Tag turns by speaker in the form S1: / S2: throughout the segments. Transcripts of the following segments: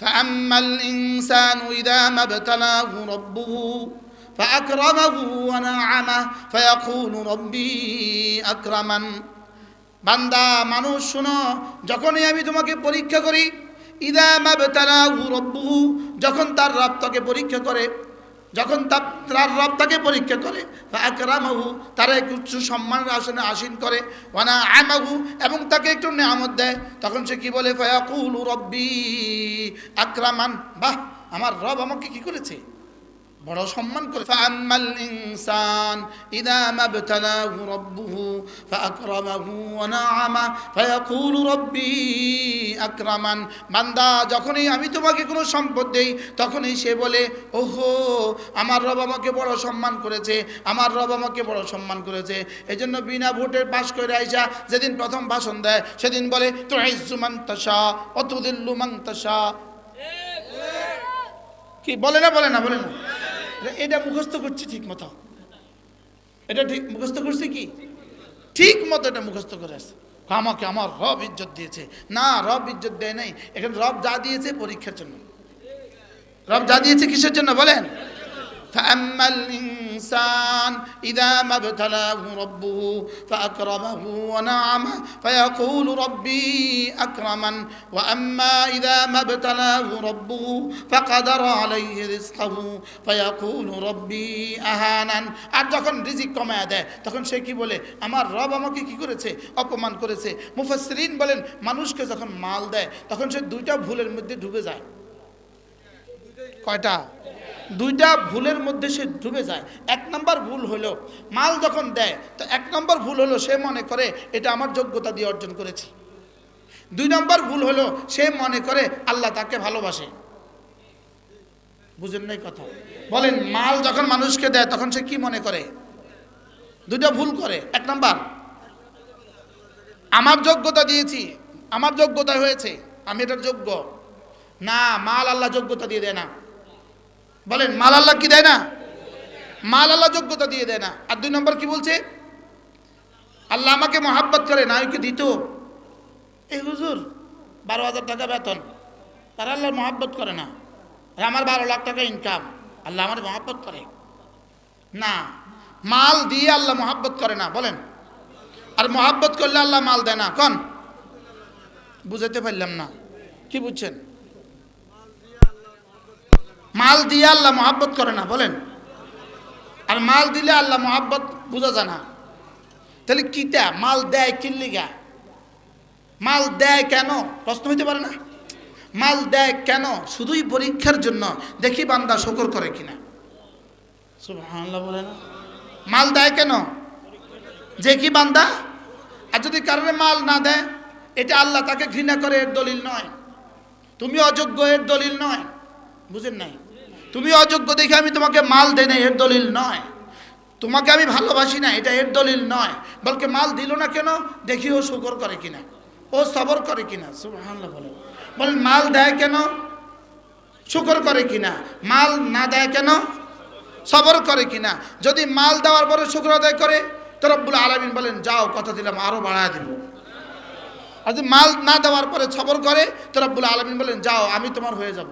S1: فأما الإنسان إذا ما ابتلاه ربه فأكرمه ونعمه فيقول ربي أكرمن বান্দা মানুষ শুনো যখনই আমি তোমাকে পরীক্ষা করি ইদা মাবতালাহু রব্বুহু যখন তার রব তাকে পরীক্ষা করে যখন তার রব তাকে পরীক্ষা করে আকরামাহু তারা একটু উচ্চ সম্মানের আসনে আসীন করে ওয়ানা আমাহু এবং তাকে একটু নেয়ামত দেয়, তখন সে কি বলে, ফয়াকুল রব্বি, আক্রামান, বাহ, আমার রব আমাকে কি করেছে? বড় সম্মান করে, ফাআম্মাল ইনসান ইদা মাবতালাহু রাব্বুহু ফাআকরামাহু ওয়া নাআমা ফায়াকুলু রাব্বি আকরামান। বান্দা, যখনই আমি তোমাকে কোনো সম্পদ দেই, তখনই সে বলে, ওহো, আমার রব আমাকে বড় সম্মান করেছে, আমার রব আমাকে বড় সম্মান করেছে। এজন্য বিনা ভোটের পাশ করে আইসা, যেদিন প্রথম ভাষণ দেয়, সেদিন বলে তো ইজ্জু মান তাশা অতুদিল্লু মান তাশা। কি বলে না বলে না বলে না? এটা মুখস্থ করছি ঠিক মতো। এটা ঠিক মুখস্থ করছি কি? ঠিক মতো এটা মুখস্থ করে আসছে। আমাকে আমার রব ইজ্জত দিয়েছে। না, রব ইজ্জত দেয় নাই। এখানে রব যা দিয়েছে পরীক্ষার জন্য। রব যা দিয়েছে কিসের জন্য বলেন? فأما الإنسان إذا ما ابتلاه ربه فأكرمه ونعمه فيقول ربي أكرمن وأما إذا ما ابتلاه ربه فقدر عليه رزقه فيقول ربي أهانن আর যখন রিজিক কমায় দেয় তখন সে কি বলে আমার রব আমাকে কি করেছে অপমান করেছে মুফাসসিরিন বলেন মানুষকে যখন মাল দেয় তখন সে দুইটা ভুলের মধ্যে ডুবে যায় কয়টা দুইটা ভুলের মধ্যে সে ডুবে যায়। এক নম্বর ভুল হলো, মাল যখন দেয়, তো এক নম্বর ভুল হলো সে মনে করে, এটা আমার যোগ্যতা দিয়ে অর্জন করেছি। দুই নম্বর ভুল হলো, সে মনে করে, আল্লাহ তাকে ভালোবাসে। বুঝেন নাই কথা? বলেন, মাল যখন মানুষকে দেয়, তখন সে কি মনে করে? দুইটা ভুল করে। এক নম্বর, আমার যোগ্যতা দিয়েছি, আমার যোগ্যতা হয়েছে, আমি এটার যোগ্য। না, মাল আল্লাহ যোগ্যতা দিয়ে দেয় না। বলেন, মাল আল্লাহ কি দেয় না? মাল আল্লাহ যোগ্যতা দিয়ে দেয় না। আর দুই নম্বর কি বলছে? আল্লাহ আমাকে মহাব্বত করে, না ওকে দিত? এই হুজুর, বারো হাজার টাকা বেতন। তারা আল্লাহ মহাব্বত করে না। আর আমার বারো লাখ টাকা ইনকাম আল্লাহ আমার মহাব্বত করে। না, মাল দিয়ে আল্লাহ মহাব্বত করে না, বলেন। আর মহাব্বত করলে আল্লাহ মাল দেয় না। কন? বুঝাতে পারলাম না। কি বুঝছেন? মাল দিয়ে আল্লাহ মহাব্বত করে না, বলেন। আর মাল দিলে আল্লাহ মহাব্বত বোঝা যায় না। তাহলে কিটা মাল দেয় কিনলি কিল্লিগা মাল দেয় কেন? প্রশ্ন হইতে পারে না। মাল দেয় কেন? শুধুই পরীক্ষার জন্য। দেখি বান্দা শকর করে কিনা। বলে মাল দেয় কেন? যে কি বান্দা। আর যদি কারণে মাল না দেয়, এটা আল্লাহ তাকে ঘৃণা করে, এর দলিল নয়। তুমি অযোগ্য, এর দলিল নয়। বুঝেন নাই? তুমি অযোগ্য দেখে আমি তোমাকে মাল দেই না এর দলিল নয়। তোমাকে আমি ভালোবাসি না, এটা এর দলিল নয়। বলকে মাল দিল না কেন? দেখি ও শুকর করে কিনা। ও সবর করে কিনা, সুবহানাল্লাহ বলে বলেন, মাল দেয় কেন? শুকর করে কিনা। মাল না দেয় কেন? সবর করে কিনা। যদি মাল দেওয়ার পরে শুক্র আদায় করে, তো রব্বুল আলমিন বলেন, যাও, কথা দিলাম, আরও বাড়ায় দিব আর যদি মাল না দেওয়ার পরে সবর করে, তো রব্বুল আলমিন বলেন, যাও, আমি তোমার হয়ে যাব।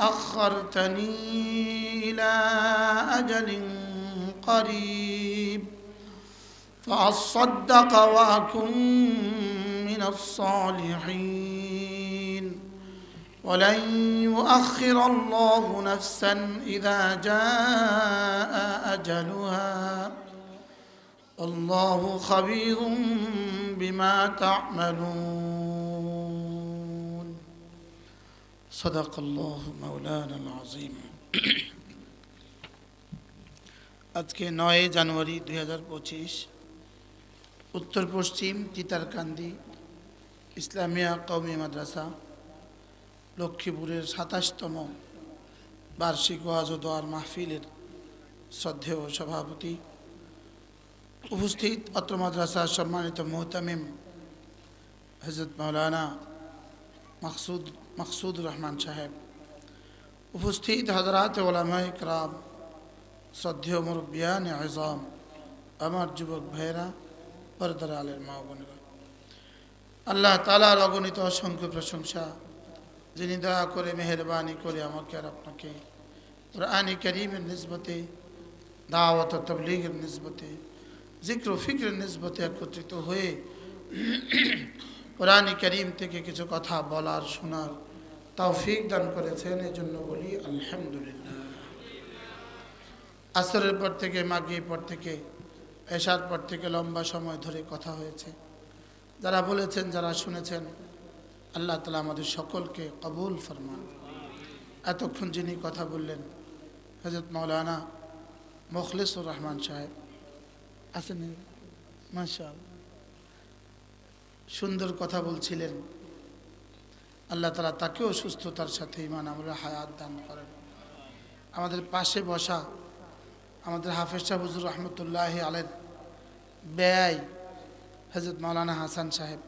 S1: أخرتني إلى أجل قريب. فأصدق وأكن من الصالحين. ولن يؤخر الله نفسا إذا جاء أجلها. الله خبير بما تعملون. صدق الله مولانا العظيم আজকে নয় জানুয়ারি দুই হাজার পঁচিশ উত্তর পশ্চিম তিতারকান্দি ইসলামিয়া কৌমি মাদ্রাসা লক্ষ্মীপুরের সাতাশতম বার্ষিক ওয়াজ ও দোয়ার মাহফিলের শ্রদ্ধেয় সভাপতি উপস্থিত অত্র মাদ্রাসার সম্মানিত মোহতামিম হজরত মৌলানা মাকসুদ মাকসুদ রহমান সাহেব। উপস্থিত হাজরাত ওলামাই ক্রাম, শ্রদ্ধেয় মুরব্বিয়ান আজম, আমার যুবক ভাইয়েরা পরদার আলের মা বোনেরা। আল্লাহ তালার অগণিত অসংখ্য প্রশংসা, যিনি দয়া করে মেহরবানি করে আমাকে আর আপনাকে কোরআনি করিমের নিসবতে, দাওয়াত তবলিগের নিসবতে জিক্র ফিক্রের নিসবতে একত্রিত হয়ে কোরআনি করিম থেকে কিছু কথা বলার, শোনার তৌফিক দান করেছেন এই জন্য বলি আলহামদুলিল্লাহ। আসরের পর থেকে মাগিয়ে পর থেকে, এশার পর থেকে লম্বা সময় ধরে কথা হয়েছে। যারা বলেছেন, যারা শুনেছেন, আল্লাহ তালা আমাদের সকলকে কবুল ফরমান। এতক্ষণ যিনি কথা বললেন হজরত মৌলানা মুখলিসুর রহমান সাহেব, আছেন মাশাল সুন্দর কথা বলছিলেন। আল্লাহ তালা তাকেও সুস্থতার সাথে ইমান আমরা হায়াত দান করেন। আমাদের পাশে বসা আমাদের হাফেজ শাহ হুজুর রহমতুল্লাহ আলের ব্যয় হজরত মৌলানা হাসান সাহেব।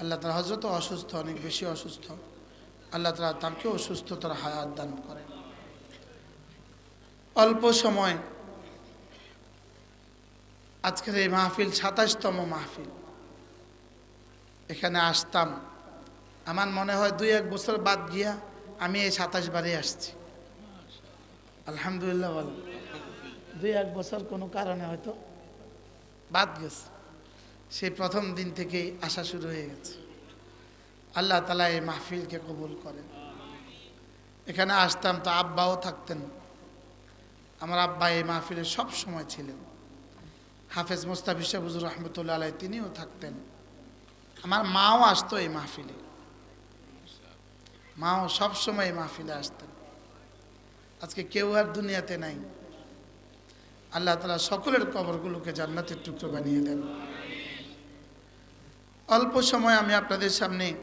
S1: আল্লাহ তালা হজরত অসুস্থ, অনেক বেশি অসুস্থ। আল্লাহ তালা তাকেও সুস্থতার হায়াত দান করেন। অল্প সময় আজকের এই মাহফিল সাতাশতম মাহফিল। এখানে আসতাম। আমার মনে হয় দুই, এক বছর বাদ গিয়া আমি এই সাতাশ বারে আসছি। আলহামদুলিল্লাহ বল দুই, এক বছর কোনো কারণে হয়তো বাদ গেছে। সেই প্রথম দিন থেকেই আসা শুরু হয়ে গেছে। আল্লাহ তালা এই মাহফিলকে কবুল করেন। এখানে আসতাম তো আব্বাও থাকতেন। আমার আব্বা এই মাহফিলে সব সময় ছিলেন। হাফেজ মোস্তাফিজ হুজুর রহমতুল্লাহ আলাই তিনিও থাকতেন। আমার মাও আসতো এই মাহফিলে। মাও সবসময় এই মাহফিলে আসতেন। আজকে কেউ আর দুনিয়াতে নাই। আল্লাহ তালা সকলের কবরগুলোকে জান্নাতের টুকরো বানিয়ে দেন। অল্প সময় আমি আপনাদের সামনে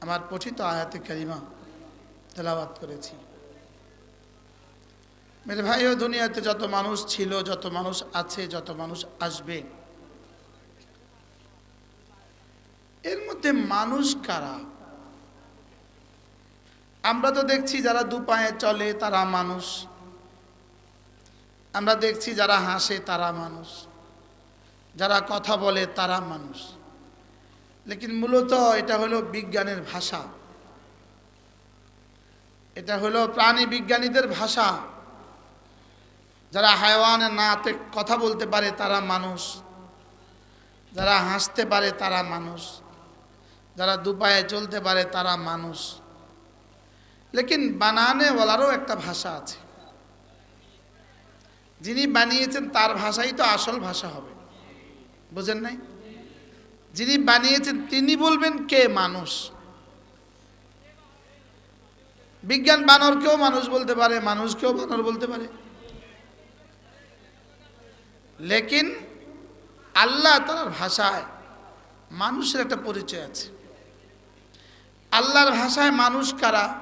S1: আমার পঠিত আয়াতে কারিমা তেলাওয়াত করেছি। মেরে ভাইও, দুনিয়াতে যত মানুষ ছিল, যত মানুষ আছে, যত মানুষ আসবে এর মধ্যে মানুষ কারা? আমরা তো দেখছি যারা দু পায়ে চলে তারা মানুষ। আমরা দেখছি যারা হাসে তারা মানুষ। যারা কথা বলে তারা মানুষ। লেকিন মূলত এটা হলো বিজ্ঞানের ভাষা। এটা হলো প্রাণী বিজ্ঞানীদের ভাষা। যারা হায়ওয়ানে নাতে কথা বলতে পারে তারা মানুষ। যারা হাসতে পারে তারা মানুষ। যারা দুপায়ে চলতে পারে, তারা মানুষ। লেকিন বানানে বলারও একটা ভাষা আছে। যিনি বানিয়েছেন, তার ভাষাই তো আসল ভাষা হবে। বুঝেন নাই? যিনি বানিয়েছেন, তিনি বলবেন, কে মানুষ? বিজ্ঞান বানরকেও মানুষ বলতে পারে, মানুষকেও বানর বলতে পারে। লেকিন আল্লাহ তার ভাষায় মানুষের একটা পরিচয় আছে। আল্লাহর ভাষায় মানুষ কারা?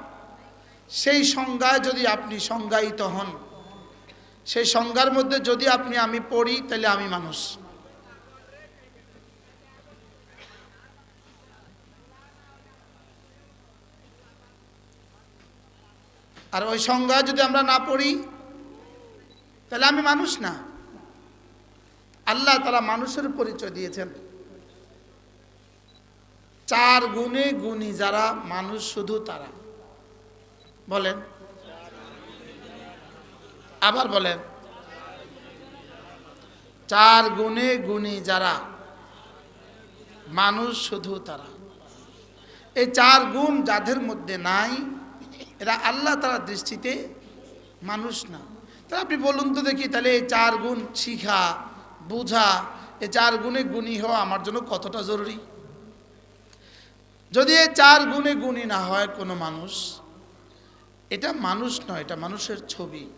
S1: সেই সংজ্ঞায় যদি আপনি সংজ্ঞায়িত হন। সেই সংজ্ঞার মধ্যে যদি আপনি আমি পড়ি, তাহলে আমি মানুষ। আর ওই সংজ্ঞা যদি আমরা না পড়ি, তাহলে আমি মানুষ না। আল্লাহ তারা মানুষের পরিচয় দিয়েছেন। চার গুণে গুণী যারা, মানুষ শুধু তারা। বলেন। আবার বলেন। চার গুণে গুণী যারা, মানুষ শুধু তারা। এই চার গুণ যাদের মধ্যে নাই, এরা আল্লাহ তারা দৃষ্টিতে মানুষ না। তাহলে আপনি বলুন তো দেখি, তাহলে এই চার গুণ শিখা, বোঝা, এই চার গুণে গুণী হওয়া আমার জন্য কতটা জরুরি? যদি এই চার গুণে গুণী না হয় কোনো মানুষ, এটা মানুষ নয়, এটা মানুষের ছবি।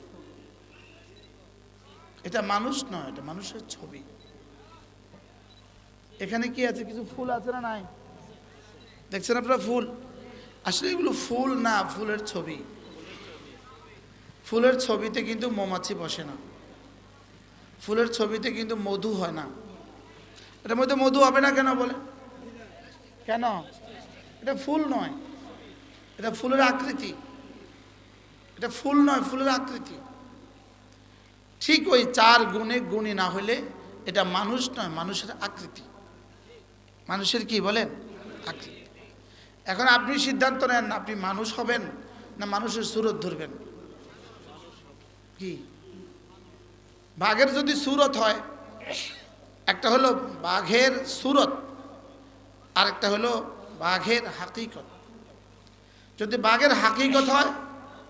S1: এটা মানুষ নয়, এটা মানুষের ছবি। এখানে কি আছে? কিছু ফুল আছে না নাই? দেখছেন আপনারা ফুল? আসলে এগুলো ফুল না, ফুলের ছবি। ফুলের ছবিতে কিন্তু মৌমাছি বসে না। ফুলের ছবিতে কিন্তু মধু হয় না। এটার মধ্যে মধু হবে না কেন বলে? কেন? এটা ফুল নয়। এটা ফুলের আকৃতি। এটা ফুল নয়, ফুলের আকৃতি। ঠিক ওই চার গুণে গুণী না হলে এটা মানুষ নয়, মানুষের আকৃতি। মানুষের কি বলেন? আকৃতি। এখন আপনি সিদ্ধান্ত নেন, আপনি মানুষ হবেন না মানুষের সুরত ধরবেন? কি? বাঘের যদি সুরত হয়, একটা হলো বাঘের সুরত আর একটা হলো বাঘের হাকিকত। যদি বাঘের হাকিকত হয়,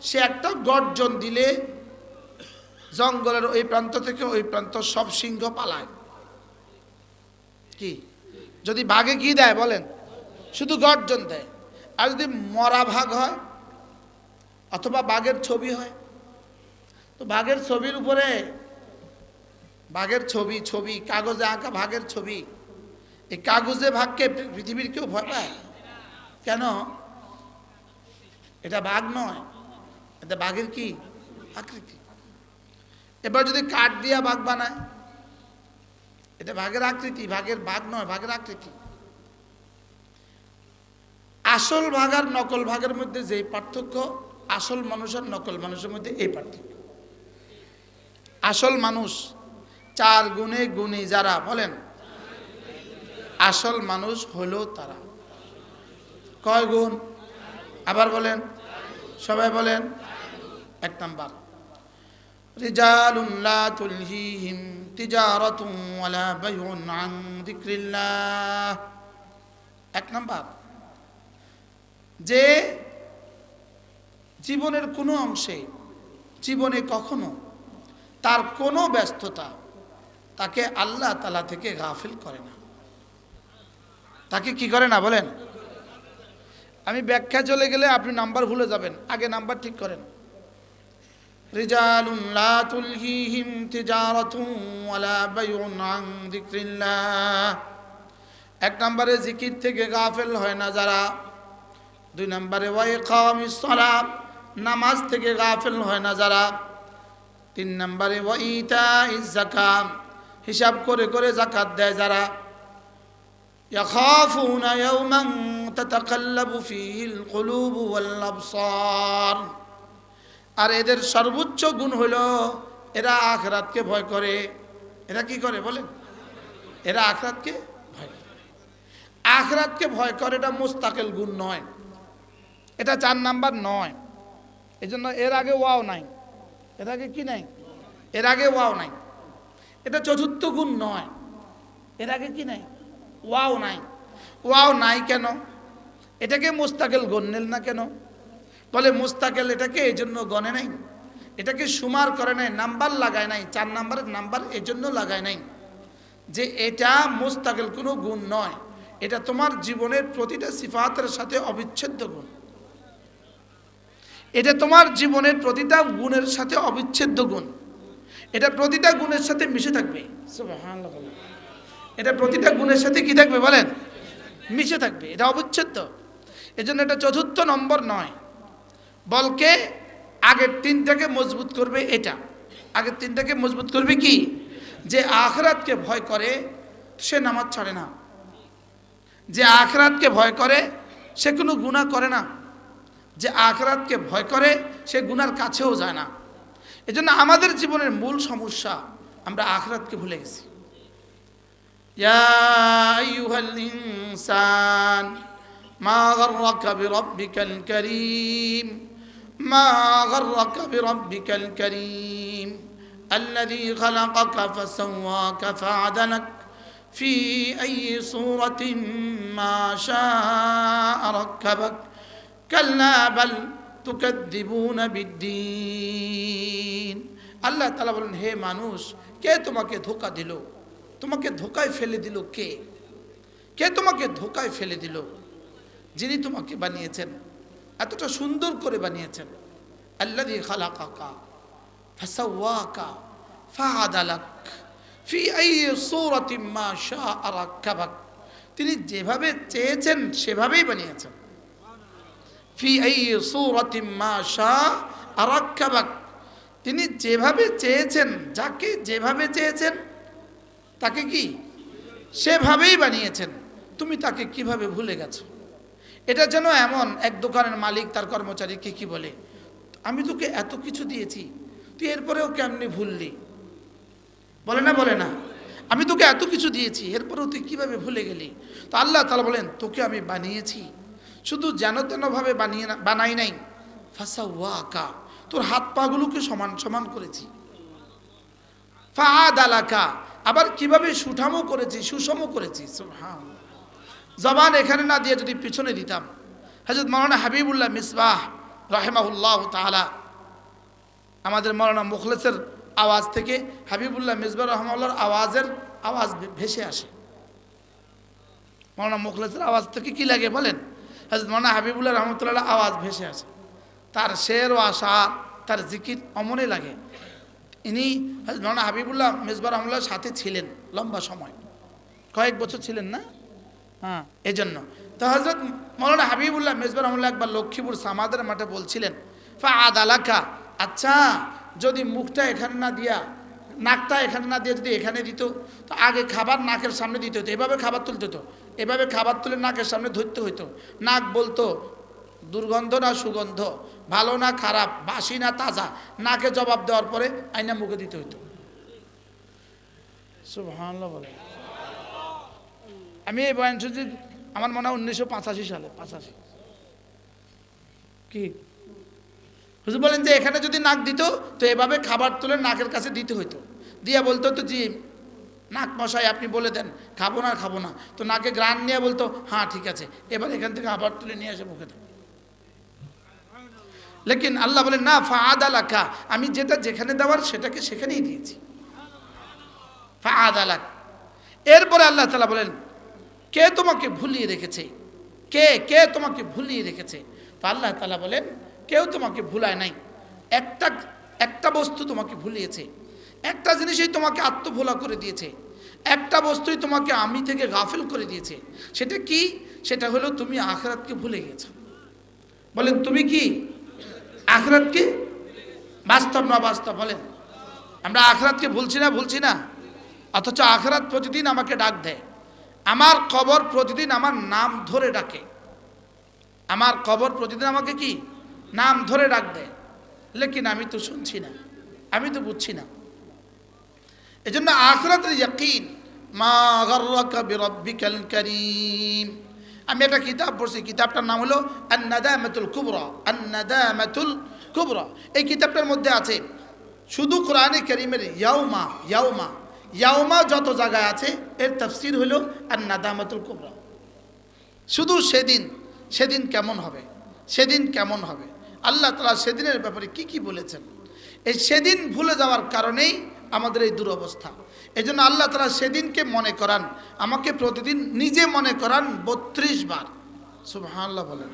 S1: সে একটা গর্জন দিলে জঙ্গলের ওই প্রান্ত থেকে ওই প্রান্ত সব সিংহ পালায়। কি? যদি বাঘে কি দেয় বলেন? শুধু গর্জন দেয়। আর যদি মরা ভাগ হয়, অথবা বাঘের ছবি হয়, তো বাঘের ছবির উপরে, বাঘের ছবি ছবি, কাগজে আঁকা বাঘের ছবি এই কাগজে ভাগকে পৃথিবীর কেউ ভয় পায়? কেন? এটা বাঘ নয়। এটা বাঘের কি? আকৃতি। এবার যদি কাঠ দিয়া বাঘ বানায়, এটা বাঘের আকৃতি, বাঘের বাঘ নয়, বাঘের আকৃতি। আসল ভাগ আর নকল ভাগের মধ্যে যেই পার্থক্য, আসল মানুষ আর নকল মানুষের মধ্যে এই পার্থক্য। আসল মানুষ চার গুণে গুণী যারা, বলেন আসল মানুষ হলো তারা কয় গুণ আবার বলেন সবাই বলেন এক নাম্বার رجال لا تلهيهم تجارة ولا بيع عن ذكر الله এক নাম্বার যে জীবনের কোনো অংশে জীবনে কখনো তার কোনো ব্যস্ততা তাকে আল্লাহ তালা থেকে গাফিল করে না তাকে কি করে না বলেন আমি ব্যাখ্যা চলে গেলে আপনি নাম্বার ভুলে যাবেন আগে নাম্বার ঠিক করেন رجال لا تلهيهم تجارة ولا بيع عن ذكر الله এক নম্বরে জিকির থেকে গাফেল হয় না যারা দুই নম্বরে ওয়াইকামিস সালাত নামাজ থেকে গাফেল হয় না যারা তিন নম্বরে ওয়াইতা জাকাত হিসাব করে করে জাকাত দেয় যারা يخافون يوما تتقلب فيه القلوب والأبصار আর এদের সর্বোচ্চ গুণ হলো এরা আখরাতকে ভয় করে এরা কি করে বলেন এরা আখরাতকে ভয় করে আখরাতকে ভয় করে এটা মুস্তাকেল গুণ নয় এটা চার নাম্বার নয় এই জন্য এর আগে ওয়াও নাই এর আগে কি নাই এর আগে ওয়াও নাই এটা চতুর্থ গুণ নয় এর আগে কি নাই ওয়াও নাই। ওয়াও নাই কেন? এটাকে মুস্তাকেল গণ্যেল না কেন? বলে মুস্তাকেল এটাকে এই জন্য গণে নাই। এটাকে সুমার করে নাই, নাম্বার লাগায় নাই, চার নাম্বারের নাম্বার এই জন্য লাগায় নাই। যে এটা মুস্তাকেল কোনো গুণ নয়, এটা তোমার জীবনের প্রতিটা সিফাতের সাথে অবিচ্ছেদ্য গুণ। এটা তোমার জীবনের প্রতিটা গুণের সাথে অবিচ্ছেদ্য গুণ। এটা প্রতিটা গুণের সাথে মিশে থাকবে। এটা প্রতিটা গুণের সাথে কি থাকবে বলেন? মিশে থাকবে, এটা অবিচ্ছেদ্য। এজন্য এটা চতুর্থ নম্বর নয়। বলকে আগের তিনটাকে মজবুত করবে এটা। আগের তিনটাকে মজবুত করবে কি? যে আখরাতকে ভয় করে, সে নামাজ ছাড়ে না। যে আখরাতকে ভয় করে, সে কোনো গুণা করে না। যে আখরাতকে ভয় করে, সে গুনার কাছেও যায় না। এজন্য আমাদের জীবনের মূল সমস্যা, আমরা আখরাতকে ভুলে গেছি। يا أيها الإنسان ما غرك بربك الكريم ما غرك بربك الكريم الذي خلقك فسواك فعدلك في أي صورة ما شاء ركبك كلا بل تكذبون بالدين আল্লাহ তালা বলেন হে মানুষ কে তোমাকে ধোকা দিল তোমাকে ধোকায় ফেলে দিল কে? কে তোমাকে ধোকায় ফেলে দিল? যিনি তোমাকে বানিয়েছেন। এতটা সুন্দর করে বানিয়েছেন। আল্লাহ খালা কাকা ফাসাওয়াকা ফাহাদালাক ফি আই সূরাতিন মা শাআ রাক্কাবাক। তিনি যেভাবে চেয়েছেন, সেভাবেই বানিয়েছেন। ফি আই সূরাতিম মা শা আরাক্কাবাক তিনি যেভাবে চেয়েছেন, যাকে যেভাবে চেয়েছেন তাকে কি? সেভাবেই বানিয়েছেন। তুমি তাকে কীভাবে ভুলে গেছো? এটা যেন এমন এক দোকানের মালিক তার কর্মচারীকে কি বলে, আমি তোকে এত কিছু দিয়েছি, তুই এরপরেও কেমনি ভুললি? বলে না বলে না। আমি তোকে এত কিছু দিয়েছি, এরপরেও তুই কীভাবে ভুলে গেলি? তো আল্লাহ তালা বলেন, তোকে আমি বানিয়েছি। শুধু যেন তেনভাবে বানিয়ে না, বানাই নাই। ফাঁসা ওয়া ওয়াকা তোর হাত পাগুলোকে সমান সমান করেছি। ফাহাদ আলাকা আবার কীভাবে সুঠামও করেছি সুষম করেছি? জবান এখানে না দিয়ে যদি পিছনে দিতাম হজরত মৌলানা হাবিবুল্লাহ মিসবাহ রাহেমাহুল্লাহ তাআলা, আমাদের মৌলানা মুখলেসের আওয়াজ থেকে হাবিবুল্লাহ মিসবাহ রহমাল্লাহর আওয়াজের আওয়াজ ভেসে আসে। মৌলানা মুখলেসের আওয়াজ থেকে কি লাগে বলেন? হজরত মৌলানা হাবিবুল্লাহ রহমতুল্লাহ আওয়াজ ভেসে আসে। তার শের ও আশা তার জিকির অমনে লাগে। ইনি মৌলানা হাবিবুল্লাহ মিসবাহ রহমুল্লাহর সাথে ছিলেন, লম্বা সময়। কয়েক বছর ছিলেন না? হ্যাঁ এজন্য। তো হজরত মৌলানা হাবিবুল্লাহ মেজবার রহমুল্লাহ একবার লক্ষ্মীপুর সামাদের মাঠে বলছিলেন, ফা আদ আলাকা আচ্ছা যদি মুখটা এখানে না দিয়া, নাকটা এখানে না দিয়ে যদি এখানে দিত, তো আগে খাবার নাকের সামনে দিতে হতো এভাবে খাবার তুলতে হতো এভাবে খাবার তুলে নাকের সামনে ধরতে হইতো। নাক বলতো, দুর্গন্ধ না সুগন্ধ? ভালো না খারাপ, বাসি না তাজা, নাকে জবাব দেওয়ার পরে আইনা মুখে দিতে হইতো। আমি এই বয়ান শুনছি, আমার মনে হয় উনিশশো পঁচাশি সালে, পঁচাশি। কি? হুজুর বলেন যে, এখানে যদি নাক দিত, তো এভাবে খাবার তুলে নাকের কাছে দিতে হইতো। দিয়া বলতো তো, জি, নাক মশাই, আপনি বলে দেন, খাব না খাব না। তো নাকে গ্রান নিয়ে বলতো হ্যাঁ ঠিক আছে। এবার এখান থেকে আবার তুলে নিয়ে আসে মুখে দেন লেকিন আল্লাহ বলেন, না ফাদ আলাকা আমি যেটা যেখানে দেওয়ার সেটাকে সেখানেই দিয়েছি। ফাদ আলাক এরপরে আল্লাহ তালা বলেন, কে তোমাকে ভুলিয়ে রেখেছে? কে কে তোমাকে ভুলিয়ে রেখেছে? তো আল্লাহ তালা বলেন, কেউ তোমাকে ভুলায় নাই। একটা একটা বস্তু তোমাকে ভুলিয়েছে। একটা জিনিসই তোমাকে আত্মভোলা করে দিয়েছে। একটা বস্তুই তোমাকে আমি থেকে গাফিল করে দিয়েছে। সেটা কি? সেটা হলো তুমি আখরাতকে ভুলে গেছো বলেন, তুমি কি আখরাতকে বাস্তব না বাস্তব বলেন। আমরা আখরাতকে ভুলছি না ভুলছি না। অথচ আখরাত প্রতিদিন আমাকে ডাক দেয়। আমার কবর প্রতিদিন আমার নাম ধরে ডাকে। আমার কবর প্রতিদিন আমাকে কি? নাম ধরে ডাক দেয়। লেকিন আমি তো শুনছি না, আমি তো বুঝছি না। এই জন্য আখরাতের ইয়াকিন, মা গর্রাকা বিরব্বিকাল করিম। আমি একটা কিতাব পড়ছি, কিতাবটার নাম হলো আন্নাদামাতুল কুবরা আন্নাদামাতুল কুবরা। এই কিতাবটার মধ্যে আছে, শুধু কোরআনে করিমের ইয়াউমা ইয়াউমা ইয়াউমা যত জায়গায় আছে, এর তফসির হলো আন্নাদামাতুল কুবরা। শুধু সেদিন সেদিন কেমন হবে? সেদিন কেমন হবে? আল্লাহ তালা সেদিনের ব্যাপারে কি কি বলেছেন? এই সেদিন ভুলে যাওয়ার কারণেই আমাদের এই দুরবস্থা। এই জন্য আল্লাহ তালা সেদিনকে মনে করান, আমাকে প্রতিদিন নিজে মনে করান বত্রিশ বার। সুবহানাল্লাহ বলেন।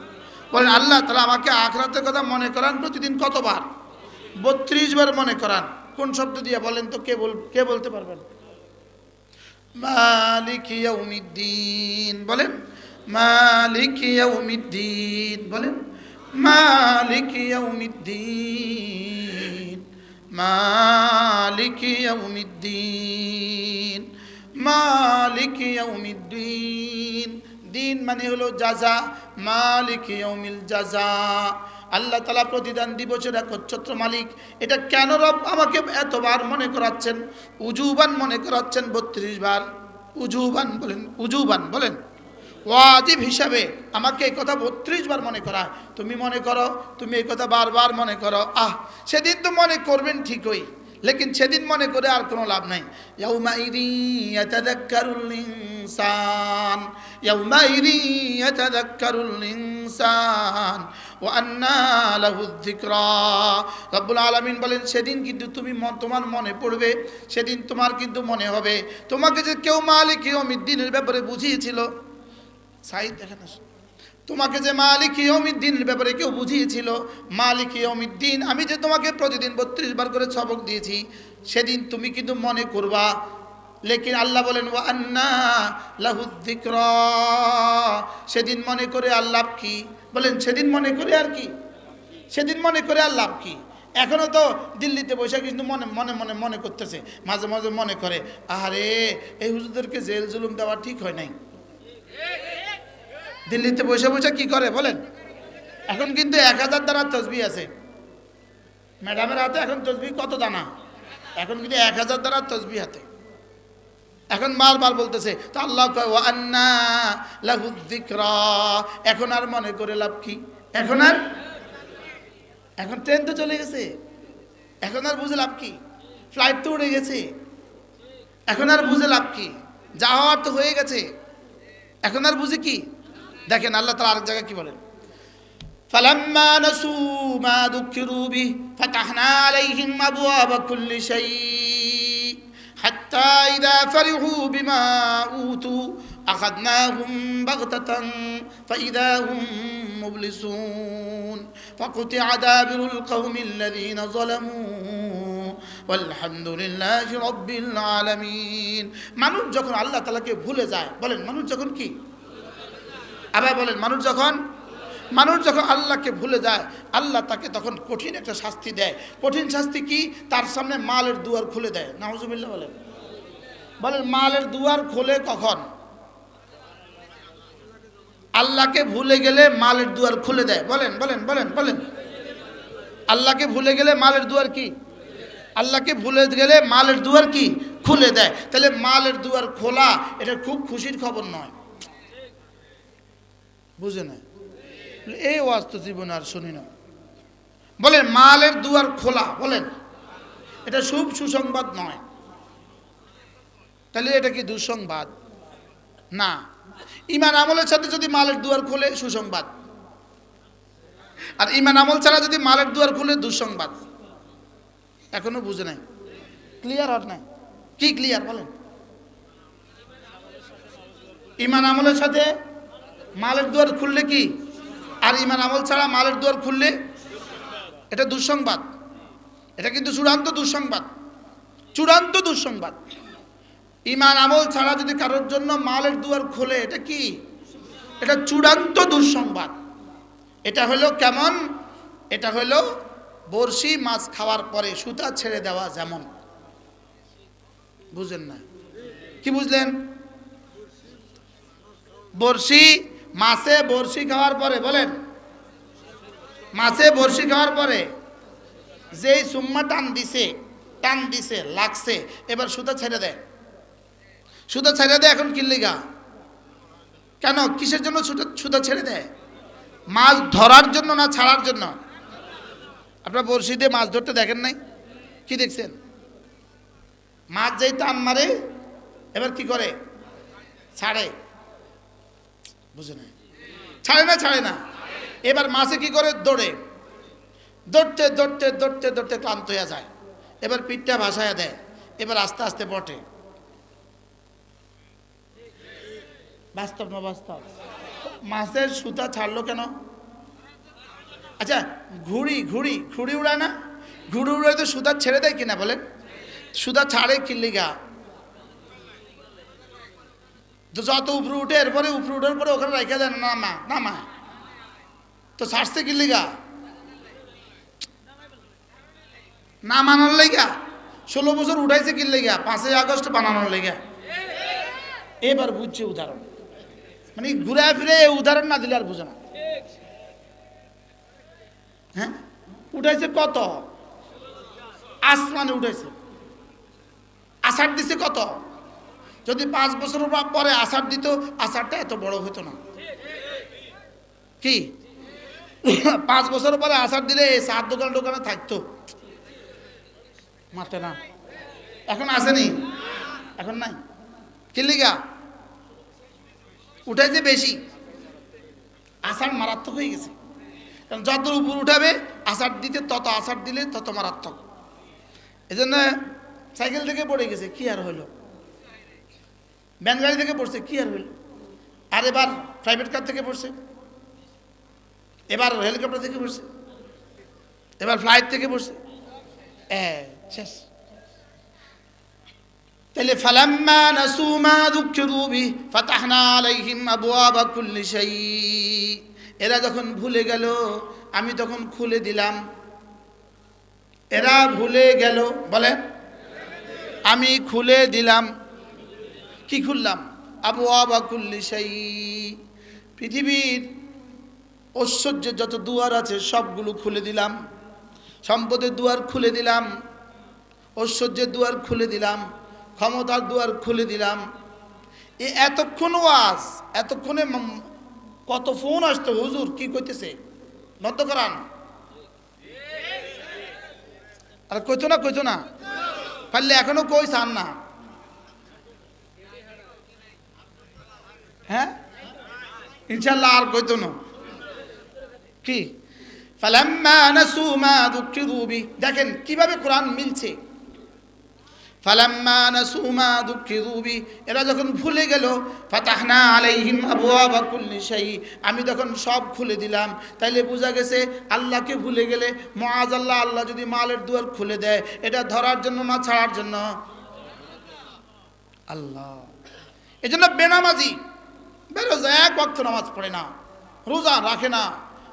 S1: বলেন, আল্লাহ তালা আমাকে আখরাতের কথা মনে করান প্রতিদিন কতবার? বত্রিশ বার মনে করান। কোন শব্দ দিয়ে বলেন তো, কে বল, কে বলতে পারবেন? বলেন, মালিক ইয়াউমিদ্দিন। বলেন, মালিক ইয়াউমিদ্দিন। মালিক ইয়াউমিদ্দিন মালিক ইয়াউমিদ্দিন। দিন মানে হলো জাজা মালিক ইয়াউমিল জাজা আল্লাহ তালা প্রতিদান দিবসের একচ্ছত্র মালিক। এটা কেন রব আমাকে এতবার মনে করাচ্ছেন? উজুবান মনে করাচ্ছেন, বত্রিশ বার। উজুবান বলেন উজুবান বলেন। ওয়াজিব হিসাবে আমাকে এই কথা বত্রিশ বার মনে করা তুমি মনে করো, তুমি এই কথা বারবার মনে করো। আহ, সেদিন তো মনে করবেন ঠিকই, লেকিন সেদিন মনে করে আর কোনো লাভ নাই। আলামিন বলেন, সেদিন কিন্তু তুমি তোমার মনে পড়বে, সেদিন তোমার কিন্তু মনে হবে। তোমাকে যে কেউ মালিক ইয়াউমিদ্দিনের ব্যাপারে বুঝিয়েছিল সাইদ দেখেন তোমাকে যে মালিক ইয়মিদ্দিনের ব্যাপারে কেউ বুঝিয়েছিল, মালিক ইয়মিদ্দিন আমি যে তোমাকে প্রতিদিন বত্রিশ বার করে সবক দিয়েছি, সেদিন তুমি কিন্তু মনে করবা, লেকিন আল্লাহ বলেন ও আন্না লাহুদ্দিক্র সেদিন মনে করে আল্লাহ কি? বলেন, সেদিন মনে করে আর কি? সেদিন মনে করে আর লাভ কি? এখনও তো দিল্লিতে বসে কিন্তু মনে মনে মনে মনে করতেছে, মাঝে মাঝে মনে করে আরে এই হুজুরদেরকে জেল জুলুম দেওয়া ঠিক হয় নাই? দিল্লিতে বসে বসে কি করে বলেন? এখন কিন্তু এক হাজার দ্বারা তসবি আছে। ম্যাডামের হাতে এখন তসবি কত দানা? এখন কিন্তু এক হাজার দ্বারা তসবি হাতে। এখন বারবার বলতেছে, তো আল্লাহ আন্না এখন আর মনে করে লাভ কি? এখন আর? এখন ট্রেন তো চলে গেছে। এখন আর বুঝে লাভ কি? ফ্লাইট তো উড়ে গেছে। এখন আর বুঝে লাভ কি? যা হওয়ার তো হয়ে গেছে। এখন আর বুঝে কি? দেখেন আল্লাহ তালা আরেক জায়গায় কি বলেন فلما نسوا ما ذكروا به فتحنا عليهم أبواب كل شيء حتى إذا فرحوا بما أوتوا أخذناهم بغتة فإذا هم مبلسون فقطع دابر القوم الذين ظلموا والحمد لله رب العالمين মানুষ যখন আল্লাহ তালাকে ভুলে যায় বলেন মানুষ যখন কি আবার বলেন, মানুষ যখন মানুষ যখন আল্লাহকে ভুলে যায়, আল্লাহ তাকে তখন কঠিন একটা শাস্তি দেয়। কঠিন শাস্তি কি? তার সামনে মালের দুয়ার খুলে দেয়। নাহজুবিল্লাহ বলেন। বলেন, মালের দুয়ার খোলে কখন? আল্লাহকে ভুলে গেলে মালের দুয়ার খুলে দেয়। বলেন বলেন বলেন বলেন। আল্লাহকে ভুলে গেলে মালের দুয়ার কি? আল্লাহকে ভুলে গেলে মালের দুয়ার কি? খুলে দেয়। তাহলে মালের দুয়ার খোলা, এটা খুব খুশির খবর নয়। বুঝে না এই ওয়াস্তু জীবন আর শুনি না। বলেন মালের দুয়ার খোলা। বলেন, এটা শুভ সুসংবাদ নয়। তাহলে এটা কি দুঃসংবাদ? না। ইমান আমলের সাথে যদি মালের দুয়ার খোলে, সুসংবাদ। আর ইমান আমল ছাড়া যদি মালের দুয়ার খুলে, দুঃসংবাদ। এখনও বুঝে নাই। ক্লিয়ার আর নাই? কি ক্লিয়ার বলেন? ইমান আমলের সাথে মালের দুয়ার খুললে কি? আর ইমান আমল ছাড়া মালের দুয়ার খুললে? এটা দুঃসংবাদ। এটা কিন্তু চূড়ান্ত দুঃসংবাদ। চূড়ান্ত দুঃসংবাদ। ইমান আমল ছাড়া যদি কারোর জন্য মালের দুয়ার খোলে, এটা কি? এটা চূড়ান্ত দুঃসংবাদ। এটা হলো কেমন? এটা হলো বড়শি মাছ খাওয়ার পরে সুতা ছেড়ে দেওয়া যেমন। বুঝলেন না? কি বুঝলেন? বড়শি মাছে বড়শি খাওয়ার পরে, বলেন। মাছে বড়শি খাওয়ার পরে যেই সুম্মা টান দিছে টান দিছে, লাগছে, এবার সুতা ছেড়ে দেয়। সুতা ছেড়ে দেয় এখন কিল্লিগা কেন? কিসের জন্য সুতা ছেড়ে দেয়? মাছ ধরার জন্য না ছাড়ার জন্য? আপনার বড়শি দিয়ে মাছ ধরতে দেখেন নাই? কি দেখছেন? মাছ যেই টান মারে, এবার কি করে? ছাড়ে। বুঝে না ছাড়ে না ছাড়ে না। এবার মাছে কি করে? দৌড়ে। দৌড়তে দৌড়তে দৌড়তে দৌড়তে ক্লান্ত হয়ে যায়। এবার পিঠটা ভাসায় দেয়। এবার আস্তে আস্তে বটে। বাস্তব না বাস্তব? মাছের সুতা ছাড়লো কেন? আচ্ছা ঘুড়ি ঘুড়ি ঘুড়ি উড়ায় না? ঘুড়ি উড়ায় তো সুতা ছেড়ে দেয় কিনা বলেন? সুতা ছাড়ে কিল্লিগা যত উপরে উঠে এরপরে উপরে উঠার পরে ওখানে রেখে দেয় না মা না মা। তো ছাড়ছে কিল্লিগা না মানার লেগা? ষোলো বছর উঠাইছে কি লেগা? পাঁচই আগস্ট বানানোর লেগা। এবার বুঝছে উদাহরণ। মানে ঘুরে ফিরে উদাহরণ না দিলে আর বুঝে না। হ্যাঁ? উঠাইছে কত? আসমানে উঠাইছে। আষাঢ় দিছে কত? যদি পাঁচ বছর পরে আষাঢ় দিত, আষাঢ়টা এত বড় হতো না। কি? পাঁচ বছর পরে আষাঢ় দিলে সাত দোকান দোকানে থাকতো। মারতে না। এখন আসেনি? এখন নাই। কিল্লিগা উঠাইছে বেশি। আষাঢ় মারাত্মক হয়ে গেছে। কারণ যত উপর উঠাবে, আষাঢ় দিতে তত আষাঢ় দিলে তত মারাত্মক। এই জন্য সাইকেল থেকে পড়ে গেছে, কি আর হইল ব্যান গাড়ি থেকে পড়ছে, কি আর হইল? আর এবার প্রাইভেট কার থেকে পড়ছে, এবার হেলিকপ্টার থেকে পড়ছে, এবার ফ্লাইট থেকে পড়ছে। শেষ। তাহলে ফালাম্মা নাসু মা যুকিরু বি ফাতাহনা আলাইহিম আবওয়াবা কুল্লি শাই এরা যখন ভুলে গেল, আমি তখন খুলে দিলাম। এরা ভুলে গেল বলে আমি খুলে দিলাম। কি খুললাম? আবু আবাকুল্লি সেই পৃথিবীর ঐশ্বর্যের যত দুয়ার আছে সবগুলো খুলে দিলাম। সম্পদের দুয়ার খুলে দিলাম। ঐশ্বর্যের দুয়ার খুলে দিলাম। ক্ষমতার দুয়ার খুলে দিলাম। এ এতক্ষণ ওয়াজ, এতক্ষণে কত ফোন আসতো, হুজুর, কি কইতেছে? বন্ধ করান। আর কইতো না কইতো না। পারলে এখনও কই চান না। হ্যাঁ? ইনশাল্লাহ আর কইতো না। কি? ফালাম্মা নাসু মা দুঃখিরু বি। দেখেন কীভাবে কোরআন মিলছে। ফালাম্মা নাসু মা দুঃখিরু বি। এরা যখন ভুলে গেল, ফাতাহনা আলাইহিম আবওয়াবা কুল্লি শাই। আমি তখন সব খুলে দিলাম। তাইলে বোঝা গেছে আল্লাহকে ভুলে গেলে মুআজ আল্লাহ আল্লাহ যদি মালের দুয়ার খুলে দেয়, এটা ধরার জন্য না ছাড়ার জন্য? আল্লাহ। এজন্য বেনামাজি বেরোজ এক ওয়াক্ত নামাজ পড়ে না, রোজা রাখে না,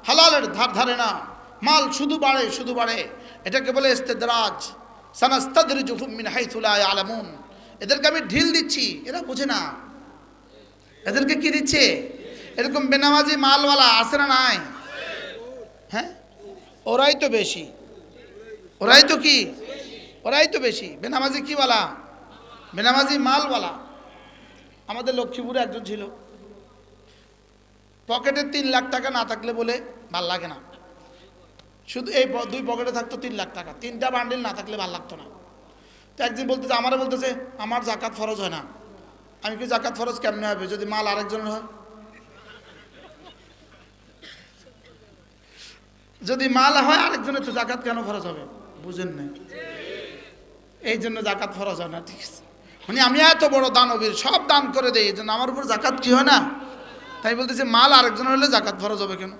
S1: হালালের ধার ধারে না, মাল শুধু বাড়ে শুধু বাড়ে। এটাকে বলে ইস্তেদরাজ। সানাস্তাদরিজুহুম মিন হাইথু লা ইয়ালামুন। এদেরকে আমি ঢিল দিচ্ছি, এরা বোঝে না। এদেরকে কি দিচ্ছে? এরকম বেনামাজি মালওয়ালা আছে না নাই? হ্যাঁ? ওরাই তো বেশি। ওরাই তো কি? ওরাই তো বেশি। বেনামাজি কি বলা? বেনামাজি মালওয়ালা। আমাদের লক্ষ্মীপুরে একজন ছিল। পকেটে তিন লাখ টাকা না থাকলে বলে ভালো লাগে না। শুধু এই দুই পকেটে থাকতো তিন লাখ টাকা। তিনটা বান্ডিল না থাকলে ভালো লাগতো না। তো একদিন বলতেছে আমারও বলতেছে, আমার জাকাত ফরজ হয় না। আমি কি জাকাত ফরজ কেমনে হবে? যদি মাল আরেকজনের হয়? যদি মাল হয়, আরেকজনের তো জাকাত কেন ফরজ হবে? বুঝেন না এই জন্য জাকাত ফরজ হয় না, ঠিক আছে। মানে আমি এত বড় দানবীর, সব দান করে দেই, এই জন্য আমার উপর জাকাত কি হয় না? তাই বলতেছে, মাল আরেকজন হলে জাকাত ফরজ হবে কেন?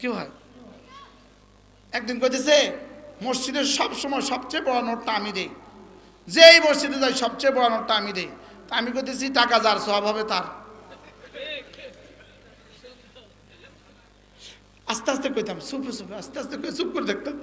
S1: কি হয়? একদিন কইতেছে মসজিদের সব সময় সবচেয়ে বড় নোটটা আমি দেই। যেই মসজিদে যাই, সবচেয়ে বড় নোটটা আমি দেই। তা আমি কইতেছি, টাকা যার, সব হবে তার। আস্তে আস্তে কইতাম, চুপ চুপ, আস্তে আস্তে করে চুপ করে দেখতাম